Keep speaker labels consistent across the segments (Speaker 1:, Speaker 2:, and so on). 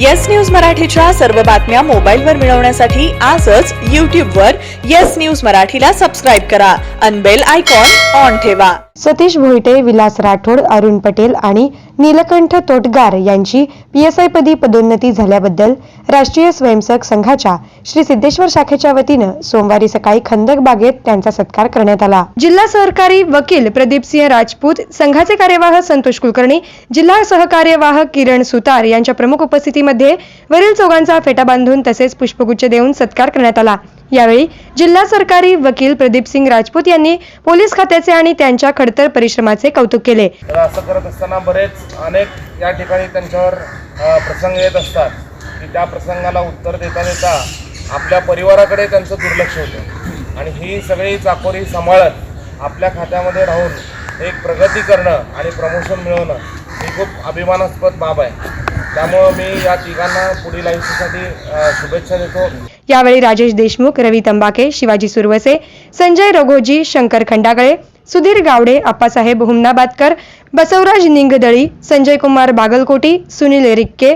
Speaker 1: Yes news मराठीच्या सर्व बातम्या मोबाईलवर मिळवण्यासाठी आजच यूट्यूब वर येस न्यूज मराठीला सबस्क्राईब करा. अनबेल आयकॉन ऑन ठेवा.
Speaker 2: सतीश भोईटे विलास राठोड अरुण पटेल आणि नीलकंठ तोटगार यांची पीएसआय पदी पदोन्नती झाल्याबद्दल राष्ट्रीय स्वयंसेवक संघाच्या श्री सिद्धेश्वर शाखेच्या वतीनं सोमवारी सकाळी खंदक बागेत त्यांचा सत्कार करण्यात आला. जिल्हा सहकारी वकील प्रदीपसिंह राजपूत संघाचे कार्यवाह संतोष कुलकर्णी जिल्हा सहकार्यवाह किरण सुतार यांच्या प्रमुख मध्ये वरील चौघांचा फेटा बांधून तसेच पुष्पगुच्छ देऊन सत्कार करण्यात आला. यावेळी जिल्हा सरकारी वकील प्रदीपसिंग राजपूत यांनी पोलीस खात्याचे आणि त्यांच्या खडतर परिश्रमाचे कौतुक केले.
Speaker 3: तर असं करत असताना बरेच अनेक या ठिकाणी त्यांच्यावर प्रसंग येत असतात. की त्या प्रसंगाला उत्तर देता देता आपल्या परिवाराकडे त्यांचं दुर्लक्ष होतं. आणि ही सगळी चाकोरी सांभाळत आपल्या खात्यामध्ये राहून एक प्रगती करणं आणि प्रमोशन मिळवणं ही खूप अभिमानास्पद बाब आहे. त्यामुळं मी या तिघांना पुढील आयुष्यासाठी शुभेच्छा देतो.
Speaker 2: यावेळी राजेश देशमुख रवी तंबाके शिवाजी सुरवसे संजय रघोजी शंकर खंडागळे सुधीर गावडे अप्पासाहेब हुमनाबादकर बसवराज निंगदळी संजय कुमार बागलकोटी सुनील रिक्के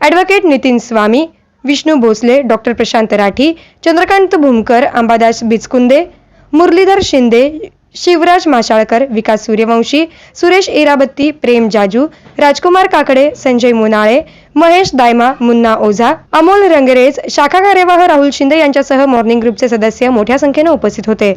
Speaker 2: ॲडव्होकेट नितीन स्वामी विष्णू भोसले डॉक्टर प्रशांत राठी चंद्रकांत भूमकर अंबादास बिचकुंदे मुरलीधर शिंदे शिवराज माशाळकर विकास सूर्यवंशी सुरेश इराबत्ती प्रेम जाजू राजकुमार काकडे संजय मुनाळे महेश दायमा मुन्ना ओझा अमोल रंगरेज शाखा कार्यवाह राहुल शिंदे यांच्यासह मॉर्निंग ग्रुपचे सदस्य मोठ्या संख्येनं उपस्थित होते.